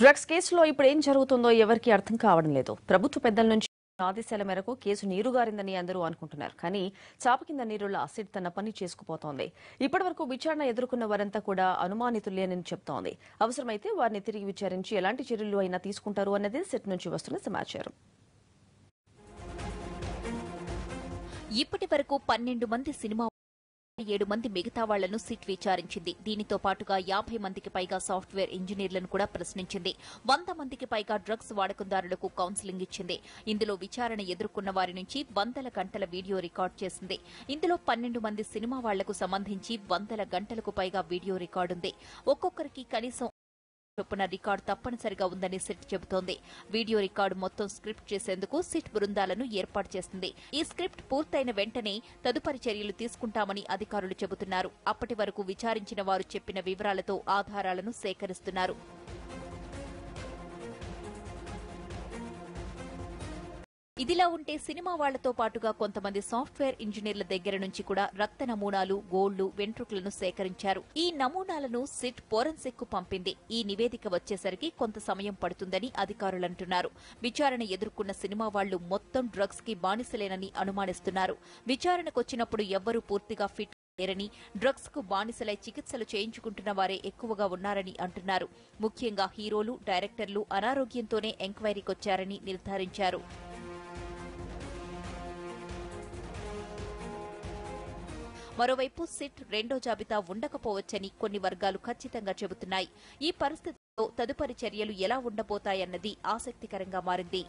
Drugs కేసులో ఇప్పుడు ఏం జరుగుతుందో ఎవరికీ అర్థం కావడం లేదు. ప్రభుత్వ పెద్దల నుంచి ఆదేశాల మేరకు కేసు నీరుగారిందని అందరూ అనుకుంటున్నారు. కానీ చాప కింద నీరుల అసిడ్ తన పని చేసుకుపోతోంది. ఇప్పటివరకు విచారణ ఎదుర్కొన్న వారంతా కూడా అనుమానితులేనని చెప్తోంది. అవసరమైతే వారిని తిరిగి విచారించి ఎలాంటి చర్యలు అయినా తీసుకుంటారు అన్నది సెట్ నుంచి వస్తున్న సమాచారం. ఇప్పటి వరకు పన్నెండు మంది సినిమా ఏడు మంది మిగతా వాళ్ళను సిట్ విచారించింది. దీనితో పాటుగా యాభై మందికి పైగా సాఫ్ట్వేర్ ఇంజనీర్లను కూడా ప్రశ్నించింది. వంద మందికి పైగా డ్రగ్స్ వాడకందారులకు కౌన్సిలింగ్ ఇచ్చింది. ఇందులో విచారణ ఎదుర్కొన్న వారి నుంచి వందల గంటల వీడియో రికార్డ్ చేసింది. ఇందులో పన్నెండు మంది సినిమా వాళ్ళకు సంబంధించి వందల గంటలకు పైగా వీడియో రికార్డుంది. ఒక్కొక్కరికి కనీసం చొప్పున రికార్డు తప్పనిసరిగా ఉందని సిట్ చెబుతోంది. వీడియో రికార్డు మొత్తం స్క్రిప్ట్ చేసేందుకు సిట్ బృందాలను ఏర్పాటు చేసింది. ఈ స్క్రిప్ట్ పూర్తయిన వెంటనే తదుపరి చర్యలు తీసుకుంటామని అధికారులు చెబుతున్నారు. అప్పటి వరకు విచారించిన వారు చెప్పిన వివరాలతో ఆధారాలను సేకరిస్తున్నారు. ఇదిలా ఉంటే సినిమా వాళ్ళతో పాటుగా కొంతమంది సాఫ్ట్వేర్ ఇంజనీర్ల దగ్గర నుంచి కూడా రక్త నమూనాలు గోళ్ళు వెంట్రుకలను సేకరించారు. ఈ నమూనాలను సిట్ ఫోరెన్సిక్కు పంపింది. ఈ నివేదిక వచ్చేసరికి కొంత సమయం పడుతుందని అధికారులంటున్నారు. విచారణ ఎదుర్కొన్న సినిమా వాళ్ళు మొత్తం డ్రగ్స్కి బానిసలేనని అనుమానిస్తున్నారు. విచారణకొచ్చినప్పుడు ఎవ్వరూ పూర్తిగా ఫిట్ లేరని డ్రగ్స్కు బానిసలై చికిత్సలు చేయించుకుంటున్న వారే ఎక్కువగా ఉన్నారని అంటున్నారు. ముఖ్యంగా హీరోలు డైరెక్టర్లు అనారోగ్యంతోనే ఎంక్వైరీకొచ్చారని నిర్ధారించారు. మరోవైపు సిట్ రెండో జాబితా ఉండకపోవచ్చని కొన్ని వర్గాలు ఖచ్చితంగా చెబుతున్నాయి. ఈ పరిస్థితిలో తదుపరి చర్యలు ఎలా ఉండబోతాయన్నది ఆసక్తికరంగా మారింది.